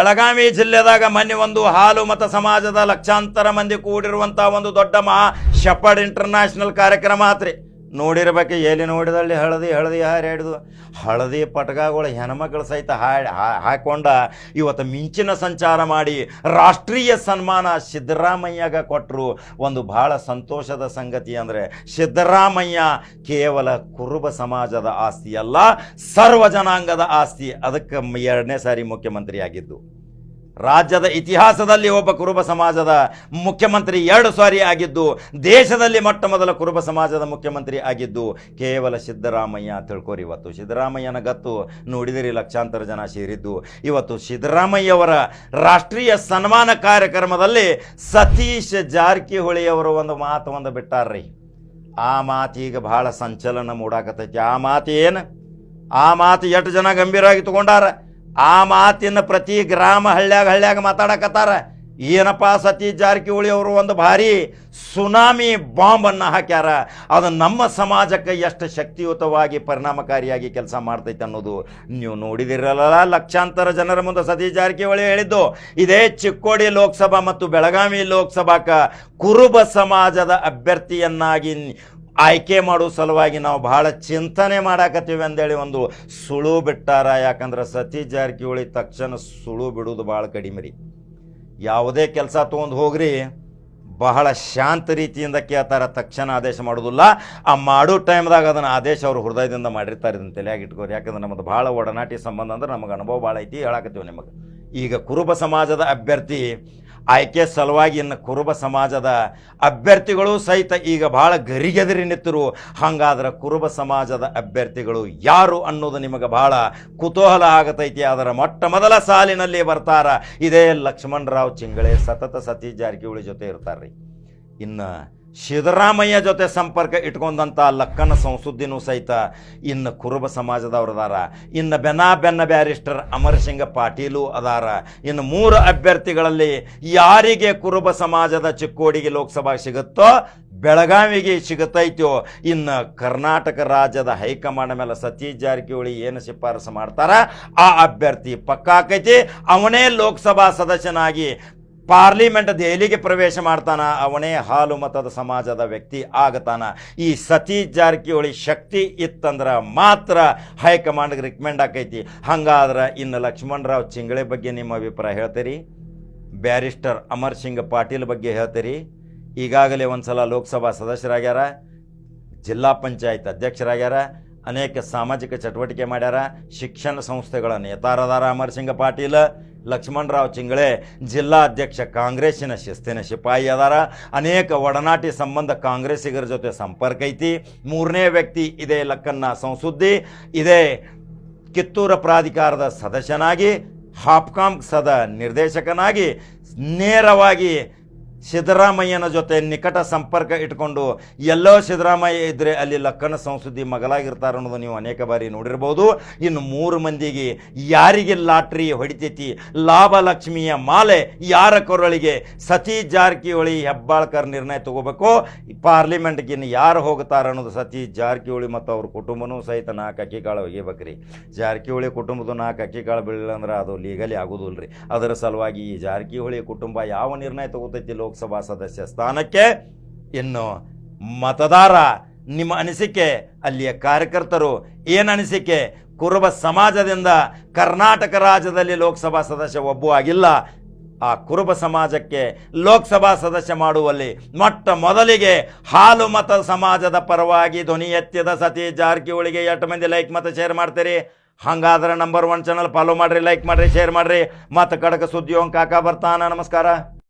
ಬೆಳಗಾವಿ ಜಿಲ್ಲೆದಾಗ ಮೊನ್ನೆ ಒಂದು ಹಾಲು ಮತ ಸಮಾಜದ ಲಕ್ಷಾಂತರ ಮಂದಿ ಕೂಡಿರುವಂತಹ ಒಂದು ದೊಡ್ಡ ಮಹಾ ಶಪಡ್ ಇಂಟರ್ನ್ಯಾಷನಲ್ ಕಾರ್ಯಕ್ರಮ ಆತ್ರಿ. ನೋಡಿರ್ಬೇಕು, ಎಲ್ಲಿ ನೋಡಿದಲ್ಲಿ ಹಳದಿ ಹಳದಿ ಹಾರಿ ಹಿಡಿದು, ಹಳದಿ ಪಟಕಗಳು ಹೆಣ್ಮಕ್ಳು ಸಹಿತ ಹಾಡಿ ಹಾಕೊಂಡ ಇವತ್ತು ಮಿಂಚಿನ ಸಂಚಾರ ಮಾಡಿ ರಾಷ್ಟ್ರೀಯ ಸನ್ಮಾನ ಸಿದ್ದರಾಮಯ್ಯಗ ಕೊಟ್ಟರು ಒಂದು ಬಹಳ ಸಂತೋಷದ ಸಂಗತಿ ಅಂದರೆ ಸಿದ್ದರಾಮಯ್ಯ ಕೇವಲ ಕುರುಬ ಸಮಾಜದ ಆಸ್ತಿ ಅಲ್ಲ, ಸರ್ವ ಜನಾಂಗದ ಆಸ್ತಿ. ಅದಕ್ಕೆ ಎರಡನೇ ಸಾರಿ ಮುಖ್ಯಮಂತ್ರಿ ಆಗಿದ್ದು ರಾಜ್ಯದ ಇತಿಹಾಸದಲ್ಲಿ ಒಬ್ಬ ಕುರುಬ ಸಮಾಜದ ಮುಖ್ಯಮಂತ್ರಿ ಎರಡು ಸಾರಿ ಆಗಿದ್ದು, ದೇಶದಲ್ಲಿ ಮೊಟ್ಟ ಮೊದಲ ಕುರುಬ ಸಮಾಜದ ಮುಖ್ಯಮಂತ್ರಿ ಆಗಿದ್ದು, ಕೇವಲ ಸಿದ್ದರಾಮಯ್ಯ ತಿಳ್ಕೊರಿ. ಇವತ್ತು ಸಿದ್ದರಾಮಯ್ಯನ ಗತ್ತು ನೋಡಿದಿರಿ, ಲಕ್ಷಾಂತರ ಜನ ಸೇರಿದ್ದು. ಇವತ್ತು ಸಿದ್ದರಾಮಯ್ಯವರ ರಾಷ್ಟ್ರೀಯ ಸನ್ಮಾನ ಕಾರ್ಯಕ್ರಮದಲ್ಲಿ ಸತೀಶ್ ಜಾರಕಿಹೊಳಿಯವರು ಒಂದು ಮಾತು ಒಂದು ಬಿಟ್ಟಾರ್ರಿ. ಆ ಮಾತೀಗ ಬಹಳ ಸಂಚಲನ ಮೂಡಾಕತೈತಿ ಆ ಮಾತು ಏನು? ಆ ಮಾತು ಎಷ್ಟು ಜನ ಗಂಭೀರವಾಗಿ ತಗೊಂಡಾರ? ಆ ಮಾತಿನ ಪ್ರತಿ ಗ್ರಾಮ ಹಳ್ಳ್ಯಾಗ ಹಳ್ಳ್ಯಾಗ ಮಾತಾಡಕತ್ತಾರ. ಏನಪ್ಪ ಸತೀಶ್ ಜಾರಕಿಹೊಳಿ ಅವರು ಒಂದು ಭಾರಿ ಸುನಾಮಿ ಬಾಂಬನ್ನು ಹಾಕ್ಯಾರ. ಅದು ನಮ್ಮ ಸಮಾಜಕ್ಕೆ ಎಷ್ಟು ಶಕ್ತಿಯುತವಾಗಿ ಪರಿಣಾಮಕಾರಿಯಾಗಿ ಕೆಲಸ ಮಾಡ್ತೈತೆ ಅನ್ನೋದು ನೀವು ನೋಡಿದಿರಲ್ಲ ಲಕ್ಷಾಂತರ ಜನರ ಮುಂದೆ ಸತೀಶ್ ಜಾರಕಿಹೊಳಿ ಹೇಳಿದ್ದು. ಇದೇ ಚಿಕ್ಕೋಡಿ ಲೋಕಸಭಾ ಮತ್ತು ಬೆಳಗಾವಿ ಲೋಕಸಭಾಕ ಕುರುಬ ಸಮಾಜದ ಅಭ್ಯರ್ಥಿಯನ್ನಾಗಿ ಆಯ್ಕೆ ಮಾಡೋ ಸಲುವಾಗಿ ನಾವು ಬಹಳ ಚಿಂತನೆ ಮಾಡಾಕತ್ತೀವಿ ಅಂದೇಳಿ ಒಂದು ಸುಳು ಬಿಟ್ಟಾರ. ಯಾಕಂದ್ರೆ ಸತಿ ಜಾರಕಿಹೊಳಿ ತಕ್ಷಣ ಸುಳು ಬಿಡೋದು ಭಾಳ ಕಡಿಮೆ ರೀ. ಯಾವುದೇ ಕೆಲಸ ತೊಗೊಂಡು ಹೋಗ್ರಿ, ಬಹಳ ಶಾಂತ ರೀತಿಯಿಂದ ಕೇಳ್ತಾರ, ತಕ್ಷಣ ಆದೇಶ ಮಾಡೋದಿಲ್ಲ ಆ ಮಾಡೋ ಟೈಮ್ದಾಗ ಅದನ್ನು ಆದೇಶ ಅವರು ಹೃದಯದಿಂದ ಮಾಡಿರ್ತಾರೆ ಇದನ್ನು ತಲೆಯಾಗಿ ಇಟ್ಕೋರಿ. ಯಾಕಂದ್ರೆ ನಮ್ಮದು ಭಾಳ ಒಡನಾಟಿ ಸಂಬಂಧ ಅಂದ್ರೆ ನಮಗೆ ಅನುಭವ ಭಾಳ ಐತಿ ಹೇಳಾಕತ್ತೀವಿ ನಿಮಗೆ. ಈಗ ಕುರುಬ ಸಮಾಜದ ಅಭ್ಯರ್ಥಿ ಆಯ್ಕೆ ಸಲುವಾಗಿ ಇನ್ನು ಕುರುಬ ಸಮಾಜದ ಅಭ್ಯರ್ಥಿಗಳು ಸಹಿತ ಈಗ ಭಾಳ ಗರಿಗೆದರಿ ನಿಂತರು. ಹಂಗಾದ್ರೆ ಕುರುಬ ಸಮಾಜದ ಅಭ್ಯರ್ಥಿಗಳು ಯಾರು ಅನ್ನೋದು ನಿಮಗೆ ಭಾಳ ಕುತೂಹಲ ಆಗತೈತಿ. ಅದರ ಮೊಟ್ಟ ಮೊದಲ ಸಾಲಿನಲ್ಲಿ ಬರ್ತಾರ ಇದೇ ಲಕ್ಷ್ಮಣರಾವ್ ಚಿಂಗಳೆ. ಸತತ ಸತೀಶ್ ಜಾರಕಿಹೊಳಿ ಜೊತೆ ಇರ್ತಾರ್ರಿ. ಇನ್ನು ಸಿದ್ದರಾಮಯ್ಯ ಜೊತೆ ಸಂಪರ್ಕ ಇಟ್ಕೊಂಡಂಥ ಲಕ್ಕನ ಸಂಸುದ್ದಿನೂ ಸಹಿತ ಇನ್ನು ಕುರುಬ ಸಮಾಜದವ್ರು ಇನ್ನು ಬೆನಾ ಬೆನ್ನ ಬ್ಯಾರಿಸ್ಟರ್ ಅಮರ್ ಸಿಂಗ್ ಪಾಟೀಲು ಅದಾರ. ಇನ್ನು ಮೂರು ಅಭ್ಯರ್ಥಿಗಳಲ್ಲಿ ಯಾರಿಗೆ ಕುರುಬ ಸಮಾಜದ ಚಿಕ್ಕೋಡಿಗೆ ಲೋಕಸಭಾ ಸಿಗುತ್ತೋ ಬೆಳಗಾವಿಗೆ ಸಿಗುತ್ತೈತೋ. ಇನ್ನು ಕರ್ನಾಟಕ ರಾಜ್ಯದ ಹೈಕಮಾಂಡ್ ಮೇಲೆ ಸತೀಶ್ ಜಾರಕಿಹೊಳಿ ಏನು ಶಿಫಾರಸು ಮಾಡ್ತಾರ? ಆ ಅಭ್ಯರ್ಥಿ ಪಕ್ಕಾ ಆಕೈತಿ ಅವನೇ ಲೋಕಸಭಾ ಸದಸ್ಯನಾಗಿ ಪಾರ್ಲಿಮೆಂಟ್ ದೆಹಲಿಗೆ ಪ್ರವೇಶ ಮಾಡ್ತಾನ, ಅವನೇ ಹಾಲು ಮತದ ಸಮಾಜದ ವ್ಯಕ್ತಿ ಆಗತಾನ. ಈ ಸತಿ ಜಾರಕಿಹೊಳಿ ಶಕ್ತಿ ಇತ್ತಂದ್ರೆ ಮಾತ್ರ ಹೈಕಮಾಂಡ್ಗೆ ರಿಕಮೆಂಡ್ ಆಕೈತಿ. ಹಂಗಾದ್ರೆ ಇನ್ನು ಲಕ್ಷ್ಮಣರಾವ್ ಚಿಂಗಳೆ ಬಗ್ಗೆ ನಿಮ್ಮ ಅಭಿಪ್ರಾಯ ಹೇಳ್ತೀರಿ? ಬ್ಯಾರಿಸ್ಟರ್ ಅಮರ್ ಸಿಂಗ್ ಪಾಟೀಲ್ ಬಗ್ಗೆ ಹೇಳ್ತೀರಿ? ಈಗಾಗಲೇ ಒಂದು ಸಲ ಲೋಕಸಭಾ ಸದಸ್ಯರಾಗ್ಯಾರ, ಜಿಲ್ಲಾ ಪಂಚಾಯತ್ ಅಧ್ಯಕ್ಷರಾಗ್ಯಾರ, ಅನೇಕ ಸಾಮಾಜಿಕ ಚಟುವಟಿಕೆ ಮಾಡ್ಯಾರ, ಶಿಕ್ಷಣ ಸಂಸ್ಥೆಗಳ ನೇತಾರದಾರ ಅಮರ್ ಸಿಂಗ್ ಪಾಟೀಲ್. ಲಕ್ಷ್ಮಣರಾವ್ ಚಿಂಗಳೆ ಜಿಲ್ಲಾ ಅಧ್ಯಕ್ಷ, ಕಾಂಗ್ರೆಸ್ಸಿನ ಶಿಸ್ತಿನ ಶಿಪಾಯಿ ಅದಾರ. ಅನೇಕ ಒಡನಾಟಿ ಸಂಬಂಧ ಕಾಂಗ್ರೆಸ್ಸಿಗರ ಜೊತೆ ಸಂಪರ್ಕ ಐತಿ. ಮೂರನೇ ವ್ಯಕ್ತಿ ಇದೇ ಲಕ್ಕನ್ನ ಸಂಸುದ್ದಿ. ಇದೇ ಕಿತ್ತೂರ ಪ್ರಾಧಿಕಾರದ ಸದಸ್ಯನಾಗಿ, ಹಾಪ್ಕಾಮ್ ಸದ ನಿರ್ದೇಶಕನಾಗಿ, ನೇರವಾಗಿ ಸಿದ್ದರಾಮಯ್ಯನ ಜೊತೆ ನಿಕಟ ಸಂಪರ್ಕ ಇಟ್ಕೊಂಡು ಎಲ್ಲೋ ಸಿದ್ದರಾಮಯ್ಯ ಇದ್ದರೆ ಅಲ್ಲಿ ಲಕ್ಕನ ಸಂಸುದ್ದಿ ಮಗಲಾಗಿರ್ತಾರೆ ಅನ್ನೋದು ನೀವು ಅನೇಕ ಬಾರಿ ನೋಡಿರ್ಬೋದು. ಇನ್ನು ಮೂರು ಮಂದಿಗೆ ಯಾರಿಗೆ ಲಾಟ್ರಿ ಹೊಡಿತೈತಿ? ಲಾಭ ಲಕ್ಷ್ಮಿಯ ಮಾಲೆ ಯಾರ ಕೊರಳಿಗೆ? ಸತಿ ಜಾರಕಿಹೊಳಿ ಹೆಬ್ಬಾಳ್ಕರ್ ನಿರ್ಣಯ ತಗೋಬೇಕು. ಪಾರ್ಲಿಮೆಂಟ್ಗೆ ಇನ್ನು ಯಾರು ಹೋಗ್ತಾರೆ ಅನ್ನೋದು ಸತಿ ಜಾರಕಿಹೊಳಿ ಮತ್ತು ಅವ್ರ ಕುಟುಂಬನೂ ಸಹಿತ ನಾಲ್ಕು ಅಕ್ಕಿ ಕಾಳು ಒಗಿಬೇಕ್ರಿ ಜಾರಕಿಹೊಳಿ ಕುಟುಂಬದ ನಾಲ್ಕು ಅಕ್ಕಿ ಕಾಳು ಬೀಳಿಲ್ಲ ಅಂದ್ರೆ ಅದು ಲೀಗಲಿ ಆಗೋದಿಲ್ಲ ರೀ ಅದರ ಸಲುವಾಗಿ ಈ ಜಾರಕಿಹೊಳಿ ಕುಟುಂಬ ಯಾವ ನಿರ್ಣಯ ತಗೋತೈತಿ ಲೋಕಸಭಾ ಸದಸ್ಯ ಸ್ಥಾನಕ್ಕೆ ಇನ್ನು ಮತದಾರ, ನಿಮ್ಮ ಅನಿಸಿಕೆ, ಅಲ್ಲಿಯ ಕಾರ್ಯಕರ್ತರು ಏನು ಅನಿಸಿಕೆ? ಕುರುಬ ಸಮಾಜದಿಂದ ಕರ್ನಾಟಕ ರಾಜ್ಯದಲ್ಲಿ ಲೋಕಸಭಾ ಸದಸ್ಯ ಒಬ್ಬ ಆಗಿಲ್ಲ. ಆ ಕುರುಬ ಸಮಾಜಕ್ಕೆ ಲೋಕಸಭಾ ಸದಸ್ಯ ಮಾಡುವಲ್ಲಿ ಮೊಟ್ಟ ಮೊದಲಿಗೆ ಹಾಲು ಮತ ಸಮಾಜದ ಪರವಾಗಿ ಧ್ವನಿ ಎತ್ತಿದ ಸತಿ ಜಾರಕಿಹೊಳಿಗೆ ಎಷ್ಟು ಮಂದಿ ಲೈಕ್ ಮತ್ತು ಶೇರ್ ಮಾಡ್ತೀರಿ? ಹಂಗಾದ್ರೆ ನಂಬರ್ ಒನ್ ಚಾನಲ್ ಫಾಲೋ ಮಾಡ್ರಿ ಲೈಕ್ ಮಾಡ್ರಿ ಶೇರ್ ಮಾಡ್ರಿ. ಮತ್ತು ಕಡಕ ಸುದ್ದಿ ಕಾಕ ಬರ್ತಾನ, ನಮಸ್ಕಾರ.